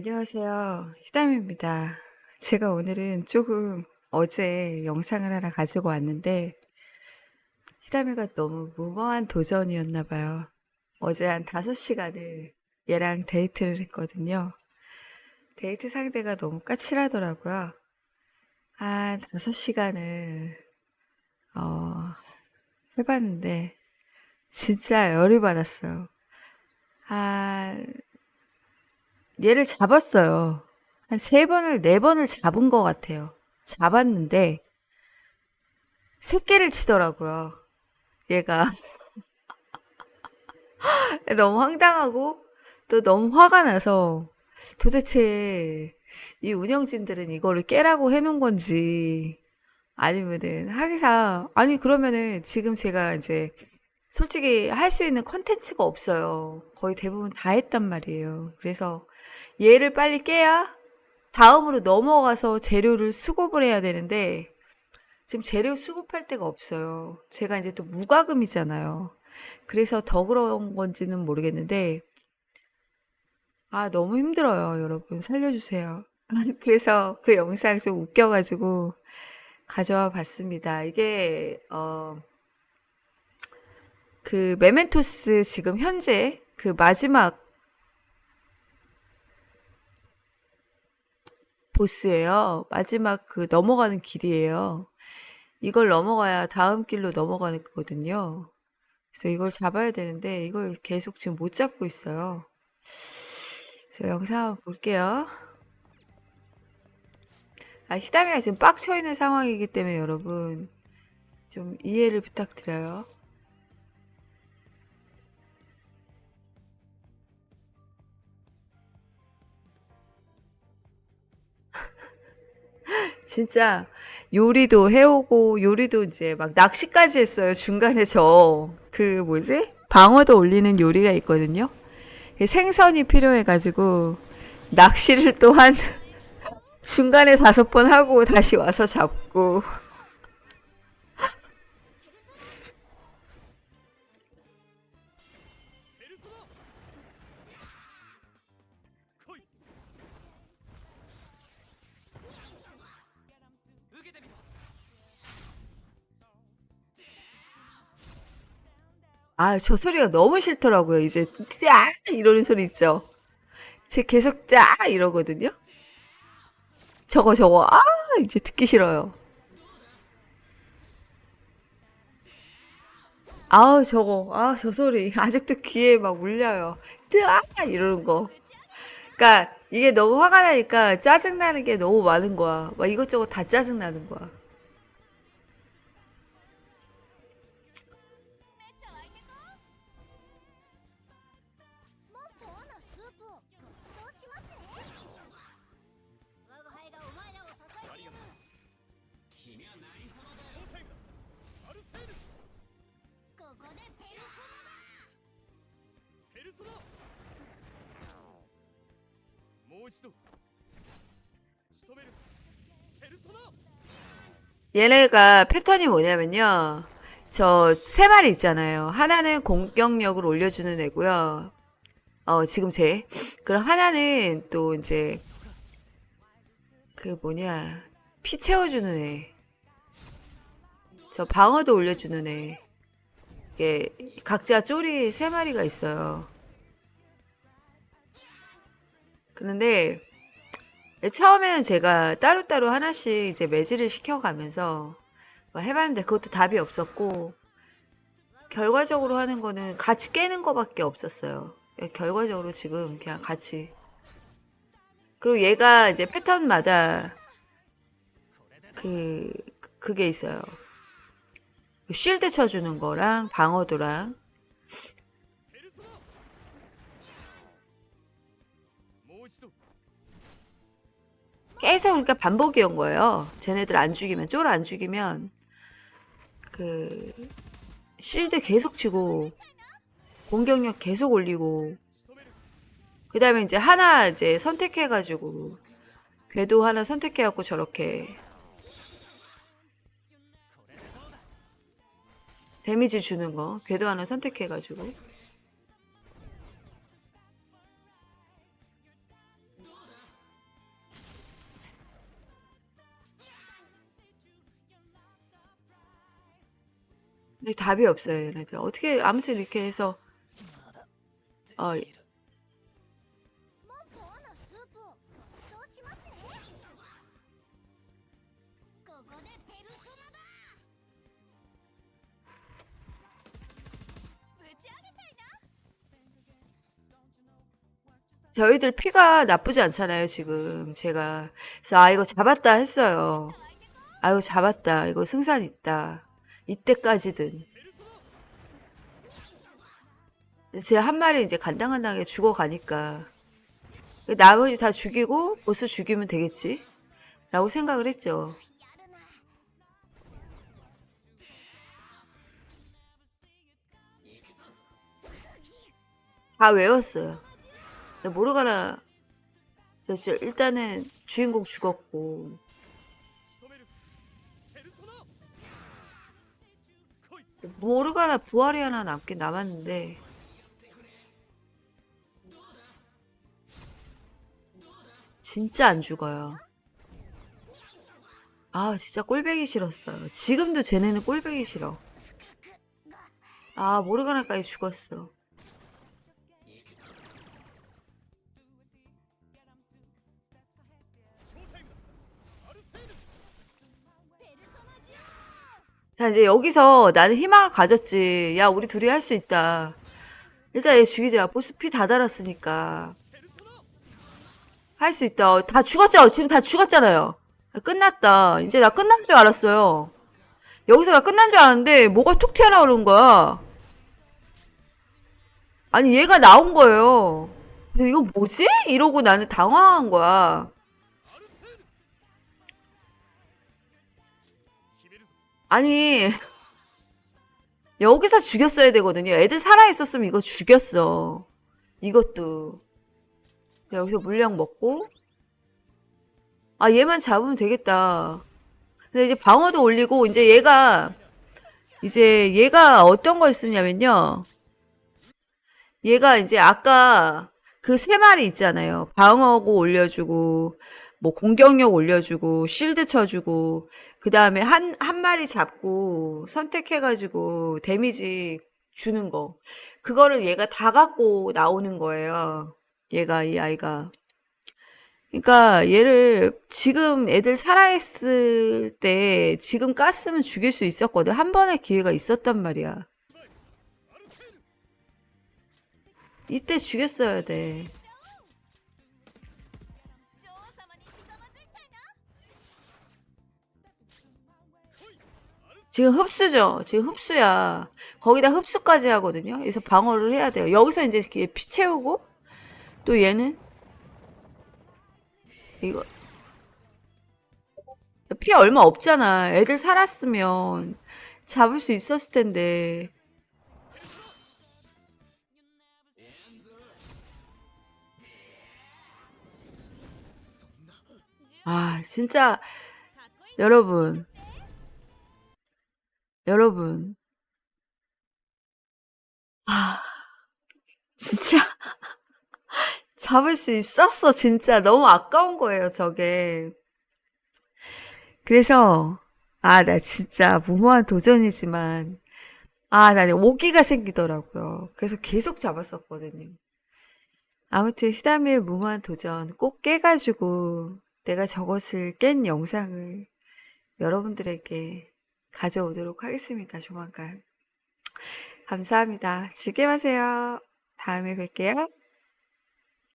안녕하세요. 희담입니다. 제가 오늘은 조금 어제 영상을 하나 가지고 왔는데, 희담이가 너무 무모한 도전이었나 봐요. 어제 한 5시간을 얘랑 데이트를 했거든요. 데이트 상대가 너무 까칠하더라고요. 한 5시간을, 어, 해봤는데, 진짜 열이 받았어요. 한 얘를 잡았어요. 한 세 번을, 네 번을 잡은 것 같아요. 잡았는데, 새끼를 치더라고요. 얘가. 너무 황당하고, 또 너무 화가 나서, 도대체 이 운영진들은 이거를 깨라고 해놓은 건지, 아니면은, 하기사, 아니, 그러면은 지금 제가 이제, 솔직히 할 수 있는 컨텐츠가 없어요. 거의 대부분 다 했단 말이에요. 그래서 얘를 빨리 깨야 다음으로 넘어가서 재료를 수급을 해야 되는데 지금 재료 수급할 데가 없어요. 제가 이제 또 무과금이잖아요. 그래서 더 그런 건지는 모르겠는데 아, 너무 힘들어요, 여러분. 살려주세요. 그래서 그 영상 좀 웃겨가지고 가져와 봤습니다. 이게, 어, 그 메멘토스 지금 현재 그 마지막 보스예요. 마지막 그 넘어가는 길이에요. 이걸 넘어가야 다음 길로 넘어가는 거거든요. 그래서 이걸 잡아야 되는데 이걸 계속 지금 못 잡고 있어요. 그래서 영상 한번 볼게요. 아, 히다미가 지금 빡쳐 있는 상황이기 때문에 여러분 좀 이해를 부탁드려요. 진짜 요리도 해오고 요리도 이제 막 낚시까지 했어요. 중간에 저 그 뭐지? 방어도 올리는 요리가 있거든요. 생선이 필요해가지고 낚시를 또한 중간에 다섯 번 하고 다시 와서 잡고 아, 저 소리가 너무 싫더라고요. 이제 짜 이러는 소리 있죠. 제 계속 짜 이러거든요. 저거 저거 아 이제 듣기 싫어요. 아우 저거 아 저 소리 아직도 귀에 막 울려요. 뜨아 이러는 거. 그러니까 이게 너무 화가 나니까 짜증 나는 게 너무 많은 거야. 막 이것저것 다 짜증 나는 거야. 얘네가 패턴이 뭐냐면요. 저 세 마리 있잖아요. 하나는 공격력을 올려주는 애고요. 어, 지금 제. 그럼 하나는 또 이제 그 뭐냐. 피 채워주는 애. 저 방어도 올려주는 애. 이게 각자 쪼리 세 마리가 있어요. 그런데 처음에는 제가 따로따로 하나씩 이제 매질을 시켜가면서 뭐 해봤는데 그것도 답이 없었고 결과적으로 하는 거는 같이 깨는 거밖에 없었어요. 결과적으로 지금 그냥 같이 그리고 얘가 이제 패턴마다 그 그게 있어요. 쉴드 쳐주는 거랑 방어도랑 계속 그러니까 반복이온 거예요. 쟤네들 안 죽이면 쫄 안 죽이면. 그 실드 계속 치고 공격력 계속 올리고. 그 다음에 이제 하나 이제 선택해가지고 궤도 하나 선택해갖고 저렇게. 데미지 주는 거 궤도 하나 선택해가지고 근데 답이 없어요, 얘네들. 어떻게 아무튼 이렇게 해서 어 저희들 피가 나쁘지 않잖아요, 지금. 제가. 그래서, 아, 이거 잡았다 했어요. 아이고, 잡았다. 이거 승산 있다. 이때까지든. 제 한 마리 이제 간당간당하게 죽어가니까 그 나머지 다 죽이고 보스 죽이면 되겠지? 라고 생각을 했죠. 다 외웠어요. 모르가나 일단은 주인공 죽었고. 모르가나 부활이 하나 남긴 남았는데, 진짜 안 죽어요. 아, 진짜 꼴배기 싫었어요. 지금도 쟤네는 꼴배기 싫어. 아, 모르가나까지 죽었어. 자, 이제 여기서 나는 희망을 가졌지. 야, 우리 둘이 할 수 있다. 일단 얘 죽이자. 보스 피 다 달았으니까. 할 수 있다. 어, 다 죽었죠? 지금 다 죽었잖아요. 끝났다. 이제 나 끝난 줄 알았어요. 여기서 나 끝난 줄 알았는데, 뭐가 툭 튀어나오는 거야. 아니, 얘가 나온 거예요. 이거 뭐지? 이러고 나는 당황한 거야. 아니, 여기서 죽였어야 되거든요. 애들 살아있었으면 이거 죽였어. 이것도. 여기서 물량 먹고. 아, 얘만 잡으면 되겠다. 근데 이제 방어도 올리고, 이제 얘가, 이제 얘가 어떤 걸 쓰냐면요. 얘가 이제 아까 그 세 마리 있잖아요. 방어구 올려주고, 뭐 공격력 올려주고, 실드 쳐주고, 그 다음에 한, 한 마리 잡고 선택해가지고 데미지 주는 거. 그거를 얘가 다 갖고 나오는 거예요. 얘가, 이 아이가. 그러니까 얘를 지금 애들 살아있을 때 지금 깠으면 죽일 수 있었거든. 한 번의 기회가 있었단 말이야. 이때 죽였어야 돼. 지금 흡수죠. 지금 흡수야. 거기다 흡수까지 하거든요. 그래서 방어를 해야 돼요. 여기서 이제 피 채우고 또 얘는 이거 피 얼마 없잖아. 애들 살았으면 잡을 수 있었을 텐데. 아, 진짜 여러분 여러분. 아, 진짜. 잡을 수 있었어, 진짜. 너무 아까운 거예요, 저게. 그래서, 아, 나 진짜 무모한 도전이지만, 아, 나 오기가 생기더라고요. 그래서 계속 잡았었거든요. 아무튼, 히다미의 무모한 도전 꼭 깨가지고, 내가 저것을 깬 영상을 여러분들에게 가져오도록 하겠습니다. 조만간. 감사합니다. 즐겨 마세요. 다음에 뵐게요.